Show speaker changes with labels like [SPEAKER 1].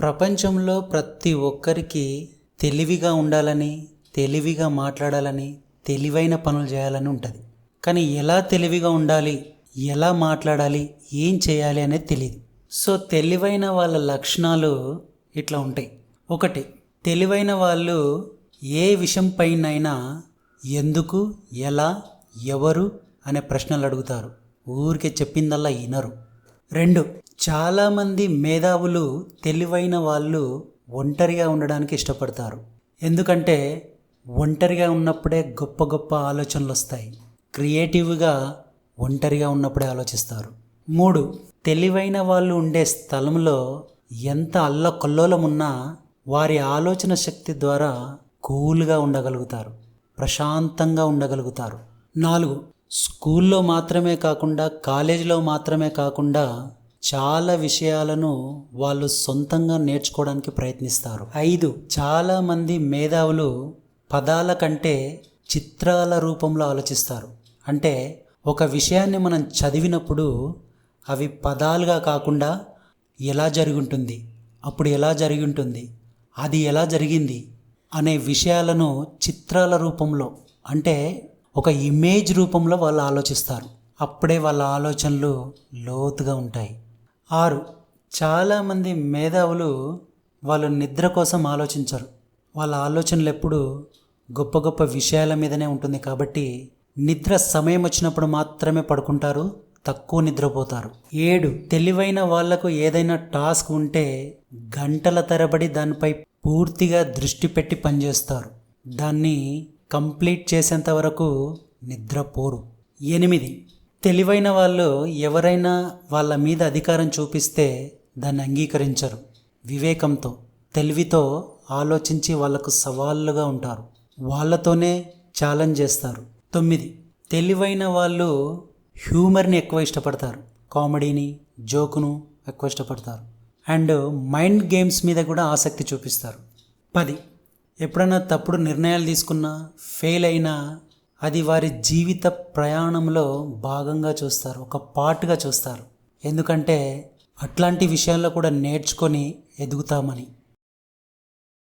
[SPEAKER 1] ప్రపంచంలో ప్రతి ఒక్కరికి తెలివిగా ఉండాలని తెలివిగా మాట్లాడాలని తెలివైన పనులు చేయాలని ఉంటుంది. కానీ ఎలా తెలివిగా ఉండాలి ఎలా మాట్లాడాలి ఏం చేయాలి అనేది తెలియదు సో తెలివైన వాళ్ళ లక్షణాలు ఇట్లా ఉంటాయి. ఒకటి తెలివైన వాళ్ళు ఏ విషయం పైనైనా ఎందుకు ఎలా ఎవరు అనే ప్రశ్నలు అడుగుతారు. ఊరికే చెప్పిందల్లా వినరు రెండు. చాలామంది మేధావులు తెలివైన వాళ్ళు ఒంటరిగా ఉండడానికి ఇష్టపడతారు. ఎందుకంటే ఒంటరిగా ఉన్నప్పుడే గొప్ప గొప్ప ఆలోచనలు వస్తాయి. క్రియేటివ్గా ఒంటరిగా ఉన్నప్పుడే ఆలోచిస్తారు. మూడు. తెలివైన వాళ్ళు ఉండే స్థలంలో ఎంత అల్లకొల్లోలం ఉన్నా వారి ఆలోచన శక్తి ద్వారా కూల్గా ఉండగలుగుతారు. ప్రశాంతంగా ఉండగలుగుతారు. నాలుగు. స్కూల్లో మాత్రమే కాకుండా కాలేజీలో మాత్రమే కాకుండా చాలా విషయాలను వాళ్ళు సొంతంగా నేర్చుకోవడానికి ప్రయత్నిస్తారు. ఐదు చాలామంది మేధావులు పదాల కంటే చిత్రాల రూపంలో ఆలోచిస్తారు. అంటే ఒక విషయాన్ని మనం చదివినప్పుడు అవి పదాలుగా కాకుండా ఎలా జరిగి ఉంటుంది అప్పుడు ఎలా జరిగి ఉంటుంది అది ఎలా జరిగింది అనే విషయాలను చిత్రాల రూపంలో అంటే ఒక ఇమేజ్ రూపంలో వాళ్ళు ఆలోచిస్తారు. అప్పుడే వాళ్ళ ఆలోచనలు లోతుగా ఉంటాయి. ఆరు చాలామంది మేధావులు వాళ్ళు నిద్ర కోసం ఆలోచించరు. వాళ్ళ ఆలోచనలు ఎప్పుడు గొప్ప గొప్ప విషయాల మీదనే ఉంటుంది కాబట్టి నిద్ర సమయం వచ్చినప్పుడు మాత్రమే పడుకుంటారు తక్కువ నిద్రపోతారు. ఏడు తెలివైన వాళ్ళకు ఏదైనా టాస్క్ ఉంటే గంటల తరబడి దానిపై పూర్తిగా దృష్టి పెట్టి పనిచేస్తారు. దాన్ని కంప్లీట్ చేసేంత వరకు నిద్రపోరు. ఎనిమిది. తెలివైన వాళ్ళు ఎవరైనా వాళ్ళ మీద అధికారం చూపిస్తే దాన్ని అంగీకరించరు. వివేకంతో తెలివితో ఆలోచించి వాళ్ళకు సవాళ్ళుగా ఉంటారు. వాళ్ళతోనే ఛాలెంజ్ చేస్తారు. తొమ్మిది. తెలివైన వాళ్ళు హ్యూమర్ని ఎక్కువ ఇష్టపడతారు. కామెడీని జోకును ఎక్కువ ఇష్టపడతారు. అండ్ మైండ్ గేమ్స్ మీద కూడా ఆసక్తి చూపిస్తారు. పది. ఎప్పుడైనా తప్పుడు నిర్ణయాలు తీసుకున్నా ఫెయిల్ అయినా అది వారి జీవిత ప్రయాణంలో భాగంగా చూస్తారు ఒక పార్ట్గా చూస్తారు. ఎందుకంటే అట్లాంటి విషయాల్లో కూడా నేర్చుకొని ఎదుగుతామని.